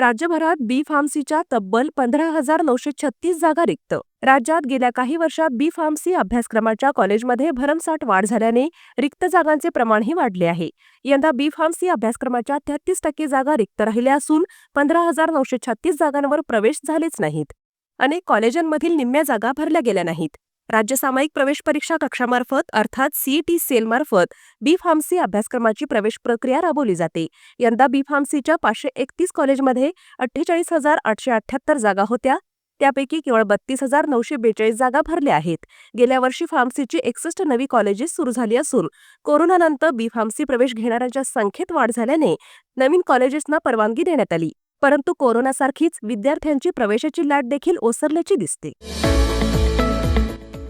राज्यभरात बी फार्मसीच्या तब्बल पंधरा हजार नऊशे छत्तीस जागा रिक्त. राज्यात गेल्या काही वर्षात बी फार्मसी अभ्यासक्रमाच्या कॉलेजमध्ये भरमसाठ वाढ झाल्याने रिक्त जागांचे प्रमाणही वाढले आहे. यंदा बी फार्मसी अभ्यासक्रमाच्या तेहतीस टक्के जागा रिक्त राहिल्या असून पंधरा हजार नऊशे छत्तीस जागांवर प्रवेश झालेच नाहीत. अनेक कॉलेजांमधील निम्म्या जागा भरल्या गेल्या नाहीत. राज्य सामायिक प्रवेश परीक्षा कक्षामार्फत अर्थात सीईटी सेलमार्फत बी फार्मसी अभ्यासक्रमाची प्रवेश प्रक्रिया राबवली जाते. यंदा बी फार्मसीच्या पाचशे एकतीस कॉलेजमध्ये अठ्ठेचाळीस हजार आठशे अठ्ठ्याहत्तर जागा होत्या. त्यापैकी केवळ बत्तीस हजार नऊशे बेचाळीस जागा भरल्या आहेत. गेल्या वर्षी फार्मसीची एकसष्ट नवी कॉलेजेस सुरू झाली असून कोरोनानंतर बी फार्मसी प्रवेश घेणाऱ्यांच्या संख्येत वाढ झाल्याने नवीन कॉलेजेसना परवानगी देण्यात आली. परंतु कोरोनासारखीच विद्यार्थ्यांची प्रवेशाची लाट देखील ओसरल्याची दिसते.